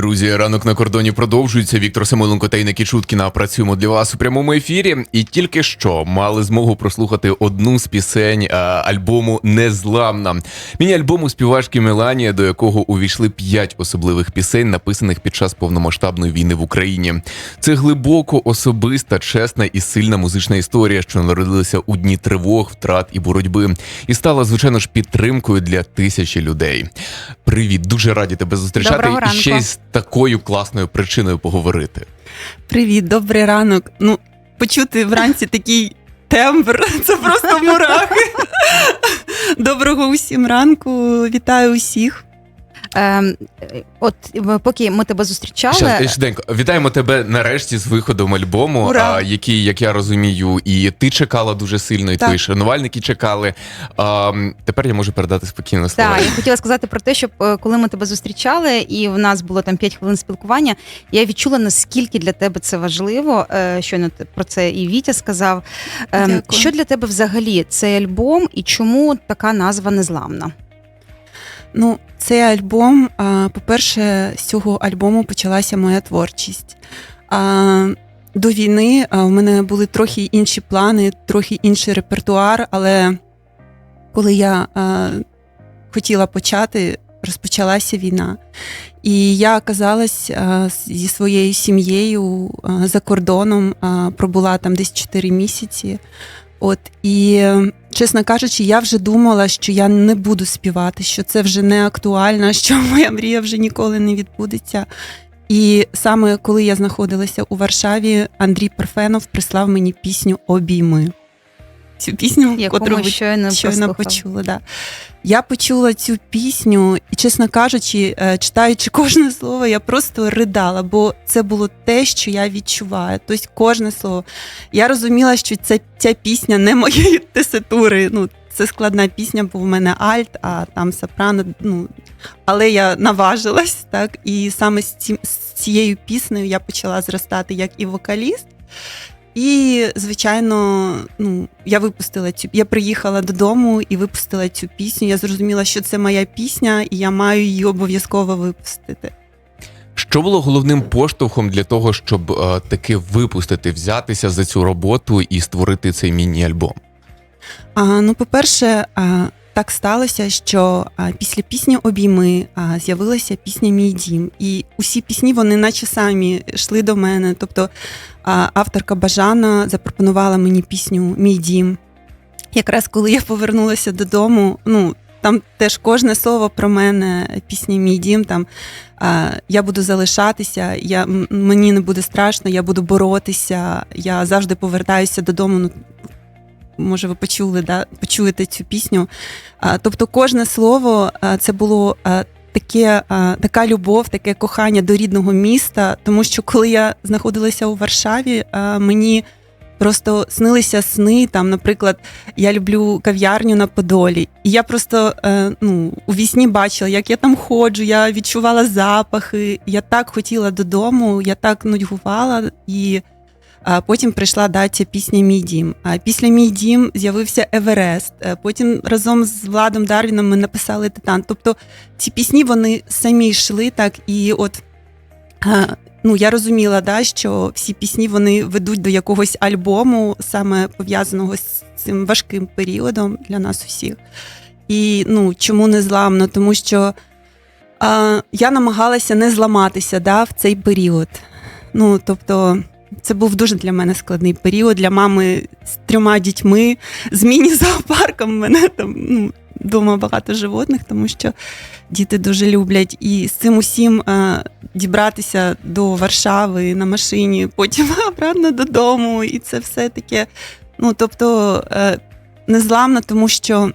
Друзі, ранок на кордоні продовжується. Віктор Самойленко та Інна Кічуткіна працюємо для вас у прямому ефірі. І тільки що мали змогу прослухати одну з пісень а, альбому Незламна. Міні-альбому співачки Меланія, до якого увійшли п'ять особливих пісень, написаних під час повномасштабної війни в Україні. Це глибоко особиста, чесна і сильна музична історія, що народилася у дні тривог, втрат і боротьби, і стала звичайно ж підтримкою для тисячі людей. Привіт, дуже раді тебе зустрічати Доброго і ще й такою класною причиною поговорити. Привіт, добрий ранок. Ну, почути вранці такий тембр, це просто мурахи. Доброго усім ранку. Вітаю усіх. Ем, е, от е, поки ми тебе зустрічали, Щас, швиденько, вітаємо тебе нарешті з виходом альбому, Ура! а, який, як я розумію, і ти чекала дуже сильно, і Так. твої шанувальники чекали. А, тепер я можу передати спокійно слова. Так, я хотіла сказати про те, що е, коли ми тебе зустрічали, і в нас було там 5 хвилин спілкування, я відчула наскільки для тебе це важливо. е, Щойно ти про це і Вітя сказав. Ем, Дякую. Що для тебе взагалі цей альбом і чому така назва незламна? Ну, цей альбом, по-перше, з цього альбому почалася моя творчість. До війни в мене були трохи інші плани, трохи інший репертуар, але коли я хотіла почати, розпочалася війна. І я оказалась зі своєю сім'єю за кордоном, пробула там десь 4 місяці. От і чесно кажучи, я вже думала, що я не буду співати, що це вже не актуально, що моя мрія вже ніколи не відбудеться. І саме коли я знаходилася у Варшаві, Андрій Парфенов прислав мені пісню Обійми. Цю пісню, Яку котру ми щойно щойно почули. Да. Я почула цю пісню, і, чесно кажучи, е, читаючи кожне слово, я просто ридала, бо це було те, що я відчуваю. Тобто кожне слово. Я розуміла, що це, ця пісня не моєї теситури. Ну, це складна пісня, бо в мене альт, а там сопрано. Ну, але я наважилась, так, і саме з, цим, з цією піснею я почала зростати як і вокаліст. І, звичайно, ну, я випустила цю. Я приїхала додому і випустила цю пісню. Я зрозуміла, що це моя пісня, і я маю її обов'язково випустити. Що було головним поштовхом для того, щоб е, таки випустити, взятися за цю роботу і створити цей міні-альбом? А, ну, по-перше, а, так сталося, що після пісні Обійми з'явилася пісня Мій дім. І усі пісні вони наче самі йшли до мене. Тобто авторка Бажана запропонувала мені пісню Мій дім. Якраз коли я повернулася додому, ну. Там теж кожне слово про мене, пісня Мій дім. Там я буду залишатися, я, мені не буде страшно, я буду боротися. Я завжди повертаюся додому. Ну, може, ви почули, да, почуєте цю пісню. А, тобто, кожне слово а, це було а, таке, а, така любов, таке кохання до рідного міста. Тому що коли я знаходилася у Варшаві, а, мені просто снилися сни. Там, наприклад, я люблю кав'ярню на Подолі. І я просто е, ну, у вісні бачила, як я там ходжу, я відчувала запахи. Я так хотіла додому, я так нудьгувала і. Потім прийшла да, ця пісня Мій дім. А після Мій дім з'явився Еверест. Е, Потім разом з Владом Дарвіном ми написали Титан. Тобто ці пісні вони самі йшли так, і от ну я розуміла, да, що всі пісні вони ведуть до якогось альбому, саме пов'язаного з цим важким періодом для нас усіх. І ну чому не зламно? Тому що а, я намагалася не зламатися да, в цей період. Ну, тобто, це був дуже для мене складний період для мами з трьома дітьми, з міні-зоопарком. Мене там ну, вдома багато животних, тому що діти дуже люблять. І з цим усім е, дібратися до Варшави на машині, потім обратно додому. І це все таке. Ну, тобто, е, незламно, тому що.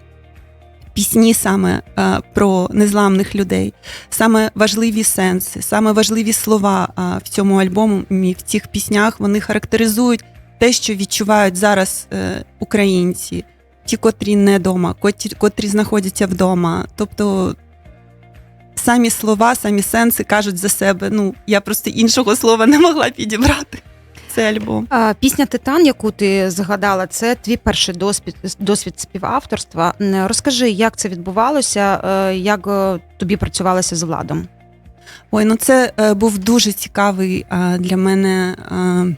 Пісні саме е, про незламних людей, саме важливі сенси, саме важливі слова е, в цьому альбомі, в цих піснях вони характеризують те, що відчувають зараз е, українці, ті, котрі не вдома, котрі, котрі знаходяться вдома. Тобто самі слова, самі сенси кажуть за себе. Ну, я просто іншого слова не могла підібрати. Цей альбом. А, Пісня Титан, яку ти згадала, це твій перший досвід, досвід співавторства. Розкажи, як це відбувалося, е, як е, тобі працювалося з владом? Ой, ну це е, був дуже цікавий е, для мене. Е,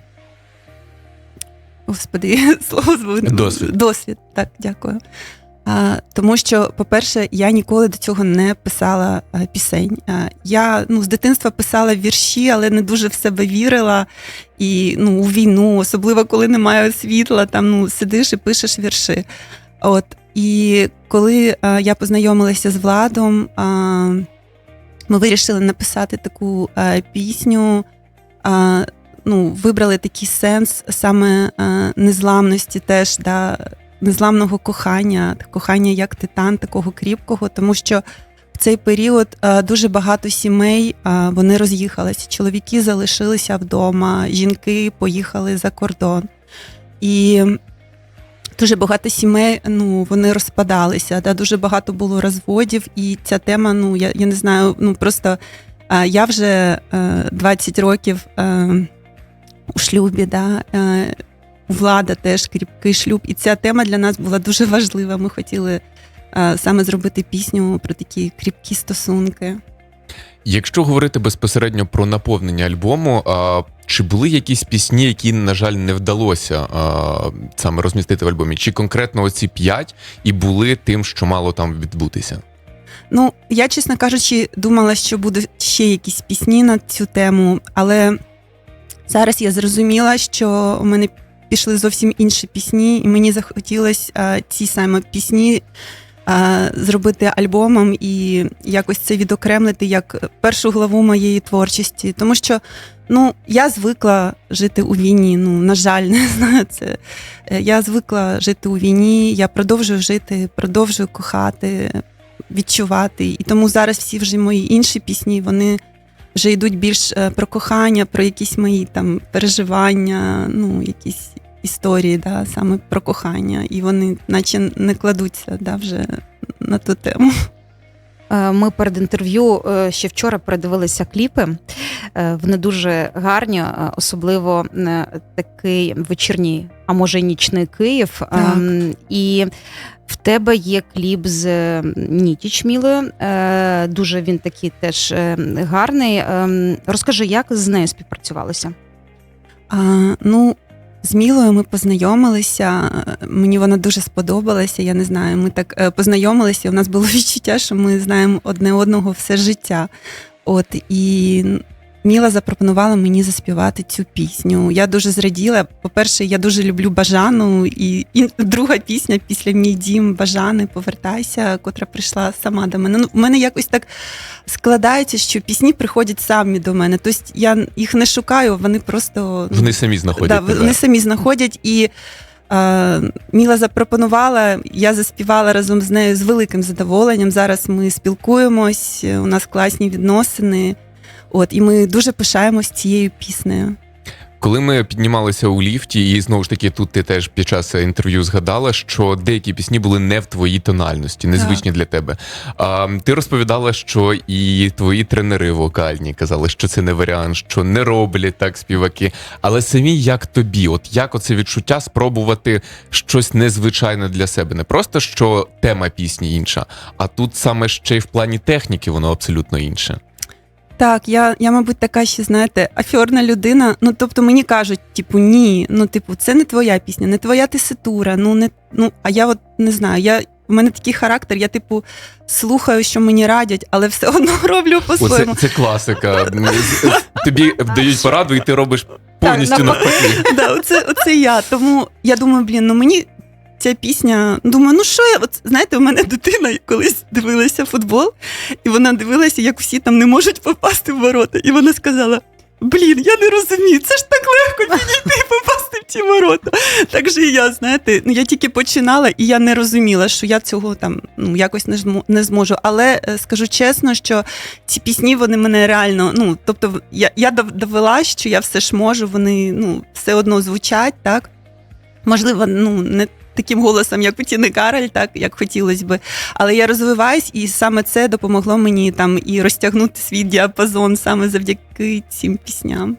господи, слово звук. Досвід. Досвід, так, дякую. Тому що, по-перше, я ніколи до цього не писала пісень. Я ну, з дитинства писала вірші, але не дуже в себе вірила. І ну, у війну, особливо коли немає світла, там ну, сидиш і пишеш вірші. От. І коли я познайомилася з Владом, ми вирішили написати таку пісню. Ну, вибрали такий сенс саме незламності, теж да, незламного кохання, кохання як титан, такого кріпкого, тому що в цей період дуже багато сімей вони роз'їхалися. Чоловіки залишилися вдома, жінки поїхали за кордон. І дуже багато сімей ну, вони розпадалися, да, дуже багато було розводів, і ця тема, ну, я, я не знаю, ну просто я вже е, 20 років. Е, у шлюбі, да, е, влада теж кріпкий шлюб. І ця тема для нас була дуже важлива. Ми хотіли е, саме зробити пісню про такі кріпкі стосунки. Якщо говорити безпосередньо про наповнення альбому, а, чи були якісь пісні, які, на жаль, не вдалося а, саме розмістити в альбомі? Чи конкретно оці п'ять і були тим, що мало там відбутися? Ну, я, чесно кажучи, думала, що будуть ще якісь пісні на цю тему, але зараз я зрозуміла, що у мене пішли зовсім інші пісні, і мені захотілося ці саме пісні зробити альбомом і якось це відокремлити як першу главу моєї творчості. Тому що ну, я звикла жити у війні. Ну, на жаль, не знаю це. Е, Я звикла жити у війні, я продовжую жити, продовжую кохати відчувати. І тому зараз всі вже мої інші пісні, вони вже йдуть більш е, про кохання, про якісь мої там переживання, ну, якісь історії, да, саме про кохання. І вони наче не кладуться да, вже на ту тему. Е, Ми перед інтерв'ю е, ще вчора передивилися кліпи. Е, Вони дуже гарні, е, особливо е, такий вечірній, а може нічний Київ. Ем, І в тебе є кліп з Ніті Чмілою. Дуже він такий теж гарний. Ем, Розкажи, як з нею співпрацювалося? А, ну, з Мілою ми познайомилися. Мені вона дуже сподобалася. Я не знаю, ми так познайомилися. У нас було відчуття, що ми знаємо одне одного все життя. От і Міла запропонувала мені заспівати цю пісню. Я дуже зраділа. По-перше, я дуже люблю Бажану, і, і друга пісня після мій дім Бажани Повертайся, котра прийшла сама до мене. Ну, в мене якось так складається, що пісні приходять самі до мене. Тобто я їх не шукаю, вони просто ну, Вони самі знаходять. да, тебе. вони самі знаходять і. е, Міла запропонувала, я заспівала разом з нею з великим задоволенням. Зараз ми спілкуємось, у нас класні відносини. От, і ми дуже пишаємось цією піснею. Коли ми піднімалися у ліфті, і знову ж таки, тут ти теж під час інтерв'ю згадала, що деякі пісні були не в твоїй тональності, незвичні для тебе. А, ти розповідала, що і твої тренери вокальні казали, що це не варіант, що не роблять так співаки. Але самі як тобі, от як оце відчуття спробувати щось незвичайне для себе, не просто що тема пісні інша, а тут саме ще й в плані техніки воно абсолютно інше. Так, я, я, мабуть, така ще, знаєте, афіорна людина. Ну, тобто мені кажуть, типу, ні, ну, типу, це не твоя пісня, не твоя теситура. Ну, не, ну, а я от не знаю, я. У мене такий характер, я, типу, слухаю, що мені радять, але все одно роблю по-своєму. це класика. Тобі дають пораду, і ти робиш повністю навпаки. навпаки. да, оце, оце я. Тому я думаю, блін, ну мені ця пісня. Думаю, ну що я? От знаєте, у мене дитина колись дивилася футбол, і вона дивилася, як всі там не можуть попасти в ворота. І вона сказала: Блін, я не розумію, це ж так легко підійти і попасти в ці ворота. Так же і я, знаєте, ну я тільки починала, і я не розуміла, що я цього там ну якось не не зможу. Але е, скажу чесно, що ці пісні вони мене реально. Ну тобто, я, я довела, що я все ж можу, вони ну все одно звучать, так можливо, ну не. Таким голосом, як у Тіни Кароль, так як хотілося би. Але я розвиваюсь, і саме це допомогло мені там і розтягнути свій діапазон саме завдяки цим пісням.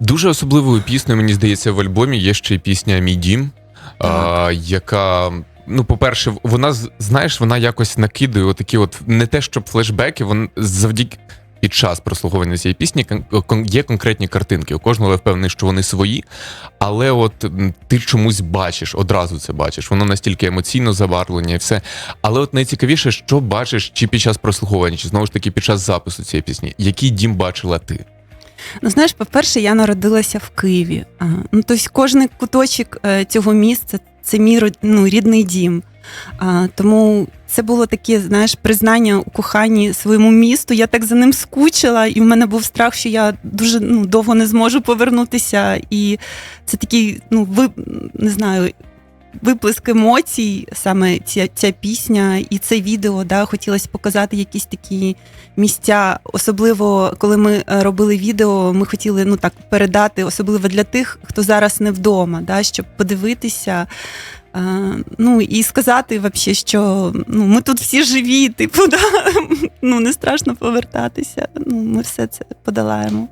Дуже особливою піснею, мені здається, в альбомі є ще й пісня Мій дім, а, яка. Ну, по-перше, вона знаєш, вона якось накидує отакі, от не те, щоб флешбеки, вон завдяки під час прослуховування цієї пісні кон- є конкретні картинки. У кожного я впевнений, що вони свої, але от ти чомусь бачиш, одразу це бачиш. Воно настільки емоційно забарвлення і все. Але от найцікавіше, що бачиш чи під час прослуховування, чи знову ж таки під час запису цієї пісні, який дім бачила ти? Ну, знаєш, по-перше, я народилася в Києві. Ну, тобто кожен куточок е, цього місця це мій ну, рідний дім. Тому це було таке, знаєш, признання у коханні своєму місту. Я так за ним скучила, і в мене був страх, що я дуже ну, довго не зможу повернутися. І це такий, ну, ви, не знаю. Виплеск емоцій, саме ця, ця пісня і це відео, да, хотілося показати якісь такі місця. Особливо, коли ми е, робили відео, ми хотіли ну так передати, особливо для тих, хто зараз не вдома, да, щоб подивитися. Е, Ну і сказати, вообще, що ну, ми тут всі живі, типу, да? ну не страшно повертатися. Ну, ми все це подолаємо.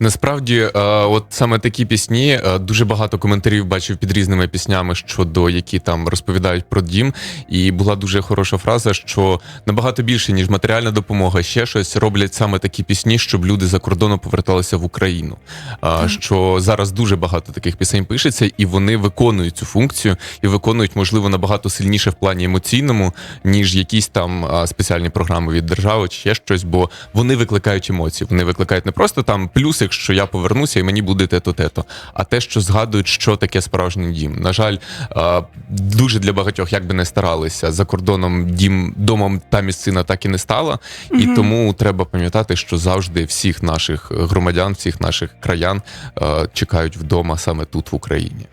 Насправді, е, от саме такі пісні, е, дуже багато коментарів бачив під різними піснями, щодо які там розповідають про дім. І була дуже хороша фраза, що набагато більше ніж матеріальна допомога, ще щось роблять саме такі пісні, щоб люди за кордону поверталися в Україну. А, Що зараз дуже багато таких пісень пишеться, і вони виконують цю функцію і виконують, можливо, набагато сильніше в плані емоційному, ніж якісь там спеціальні програми від держави чи ще щось, бо вони викликають емоції. Вони викликають не просто там плюсик, що я повернуся і мені буде те-то, те-то, а те, що згадують, що таке справжній дім. На жаль, дуже для багатьох, як би не старалися, за кордоном дім домом та місцина так і не стала. І Мгм. тому треба пам'ятати, що завжди всіх наших громадян, всіх наших краян чекають вдома саме тут, в Україні.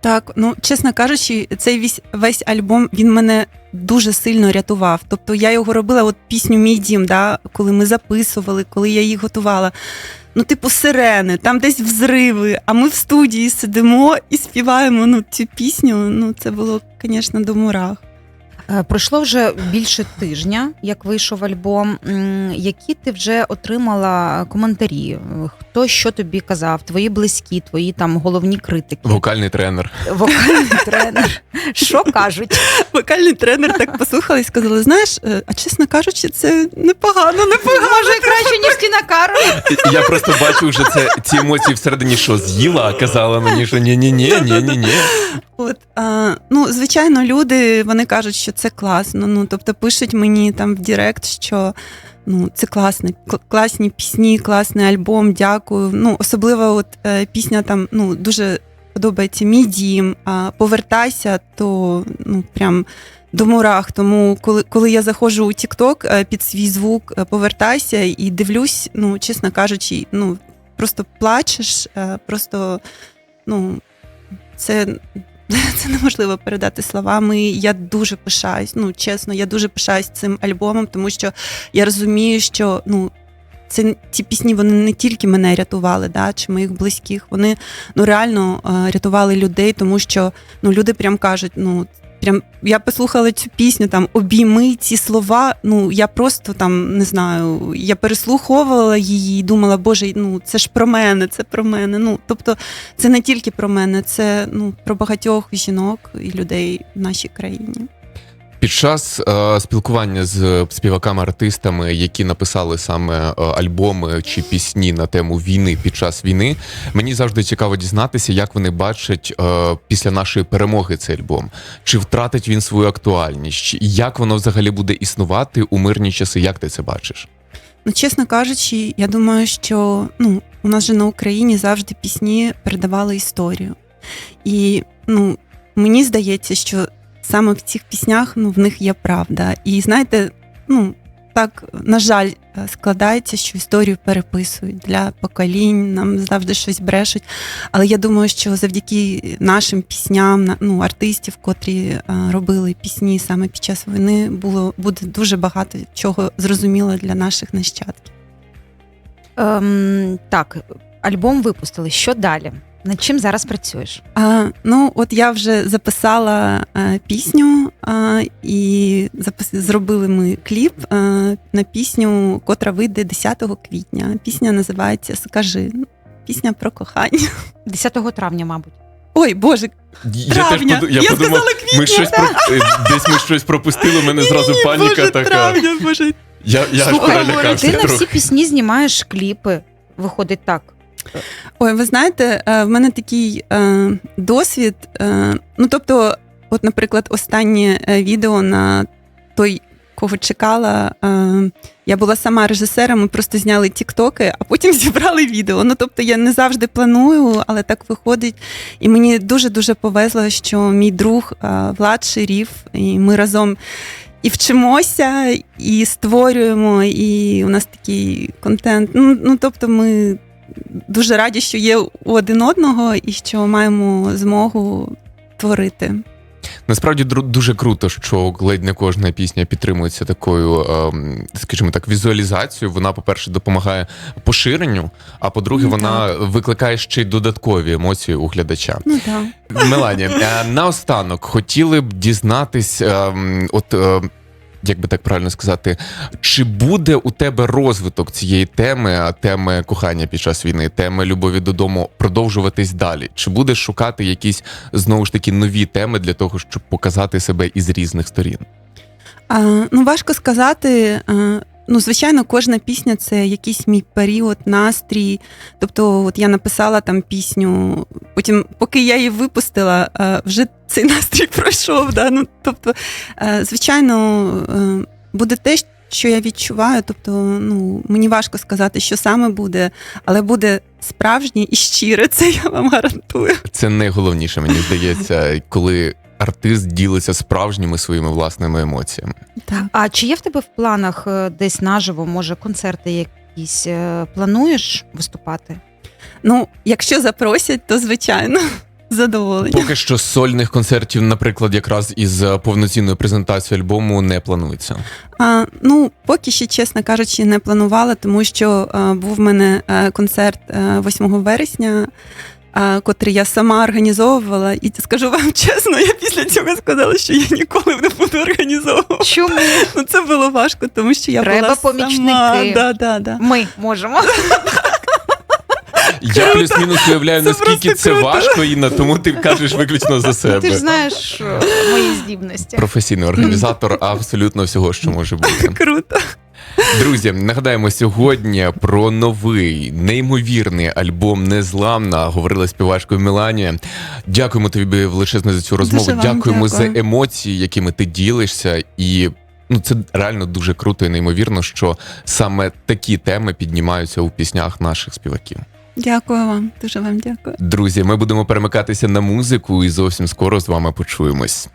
Так, ну чесно кажучи, цей весь, весь альбом він мене дуже сильно рятував. Тобто я його робила, от пісню Мій дім, да, коли ми записували, коли я їх готувала. Ну, типу, сирени, там десь взриви, а ми в студії сидимо і співаємо ну, цю пісню. Ну, це було, звісно, до мурах. Е, Пройшло вже більше тижня, як вийшов альбом. Які ти вже отримала коментарі? Хто що тобі казав? Твої близькі, твої там головні критики, Вокальний тренер. вокальний тренер. Що кажуть? Вокальний тренер так послухали і сказали: знаєш, е, а чесно кажучи, це непогано, непогано. Може, краще, ніж Тіна Кароль? Я просто бачу вже це ці емоції всередині, що з'їла, а казала мені, що ні, ні, ні, ні, ні, ні. От, а, ну, звичайно, люди вони кажуть, що це класно. Ну, тобто пишуть мені там в Директ, що ну, це класне, класні пісні, класний альбом, дякую. Ну, особливо от, е, пісня там ну, дуже подобається мій дім, а повертайся, то ну, прям. До мурах, тому коли, коли я заходжу у TikTok під свій звук, е, повертайся і дивлюсь, ну чесно кажучи, ну просто плачеш, е, просто ну це це неможливо передати словами. Я дуже пишаюсь. Ну чесно, я дуже пишаюсь цим альбомом, тому що я розумію, що ну. Це ці пісні вони не тільки мене рятували, да, чи моїх близьких. Вони ну реально е, рятували людей, тому що ну люди прям кажуть, ну прям я послухала цю пісню, там обійми ці слова. Ну я просто там не знаю, я переслуховувала її і думала, боже, ну це ж про мене, це про мене. Ну тобто, це не тільки про мене, це ну про багатьох жінок і людей в нашій країні. Під час е, спілкування з співаками-артистами, які написали саме е, альбоми чи пісні на тему війни під час війни, мені завжди цікаво дізнатися, як вони бачать е, після нашої перемоги цей альбом. Чи втратить він свою актуальність, як воно взагалі буде існувати у мирні часи? Як ти це бачиш? Ну, чесно кажучи, я думаю, що ну, у нас же на Україні завжди пісні передавали історію. І ну, мені здається, що саме в цих піснях ну, в них є правда. І знаєте, ну, так, на жаль, складається, що історію переписують для поколінь, нам завжди щось брешуть. Але я думаю, що завдяки нашим пісням, ну, артистів, котрі е, робили пісні саме під час війни, було буде дуже багато чого зрозуміло для наших нащадків. Ем, так, альбом випустили. Що далі? Над чим зараз працюєш? А, ну, от я вже записала е, пісню, а, і запис... зробили ми кліп е, на пісню, котра вийде 10 квітня. Пісня називається Скажи. Пісня про кохання. 10 травня, мабуть. Ой, Боже, травня. теж поду- я, я подумав, сказала квітня. ми щось про... е, десь ми щось пропустили. У мене зразу Ні, паніка Боже, така. травня, Боже. Я, я Слухай, перелякався ти на всі пісні знімаєш кліпи. Виходить так. Ой, ви знаєте, е, в мене такий е, досвід. Е, ну, тобто, от, наприклад, останнє відео на той, кого чекала. Я була сама режисером, ми просто зняли тіктоки, а потім зібрали відео. Ну, тобто, я не завжди планую, але так виходить. І мені дуже-дуже повезло, що мій друг Влад Ширів, і ми разом. І вчимося, і створюємо, і у нас такий контент. Ну, ну тобто, ми дуже раді, що є у один одного і що маємо змогу творити. Насправді дуже круто, що ледь не кожна пісня підтримується такою, ем, скажімо так, візуалізацією. Вона, по-перше, допомагає поширенню, а по-друге, Ну, вона викликає ще й додаткові емоції у глядача. Ну так. Мелані, е, наостанок хотіли б дізнатись, ем, от. Як би так правильно сказати, чи буде у тебе розвиток цієї теми, а теми кохання під час війни, теми любові додому продовжуватись далі? Чи будеш шукати якісь знову ж таки нові теми для того, щоб показати себе із різних сторін? А, ну, важко сказати. А, ну, звичайно, кожна пісня це якийсь мій період, настрій. Тобто, от я написала там пісню, потім, поки я її випустила, вже цей настрій пройшов. Да? Ну, тобто, е, звичайно, е, буде те, що я відчуваю. Тобто, ну, мені важко сказати, що саме буде, але буде справжнє і щире, це я вам гарантую. Це найголовніше, мені здається, коли артист ділиться справжніми своїми власними емоціями. Так. А чи є в тебе в планах е, десь наживо, може, концерти якісь е, плануєш виступати? Ну, якщо запросять, то звичайно. Задоволення. Поки що сольних концертів, наприклад, якраз із е, повноцінною презентацією альбому не планується. А, ну, поки ще, чесно кажучи, не планувала, тому що а, був в мене концерт а, 8 вересня, а, котрий я сама організовувала. І скажу вам чесно, я після цього сказала, що я ніколи не буду організовувати. Чому Ну, це було важко, тому що я Треба була помічники. сама. Да, да, да. ми можемо? Я плюс-мінус уявляю, Це наскільки просто це круто. важко, Інна, тому ти кажеш виключно за Ти ж себе. знаєш е, мої здібності. Професійний організатор абсолютно всього, що може бути. Круто. Друзі, нагадаємо сьогодні про новий неймовірний альбом Незламна. Говорила співачкою Меланія. Дякуємо тобі величезно за цю розмову. Дуже вам Дякуємо за емоції, якими ти ділишся. І ну це реально дуже круто і неймовірно, що саме такі теми піднімаються у піснях наших співаків. Дякую вам, дуже вам дякую. Друзі, ми будемо перемикатися на музику і зовсім скоро з вами почуємось.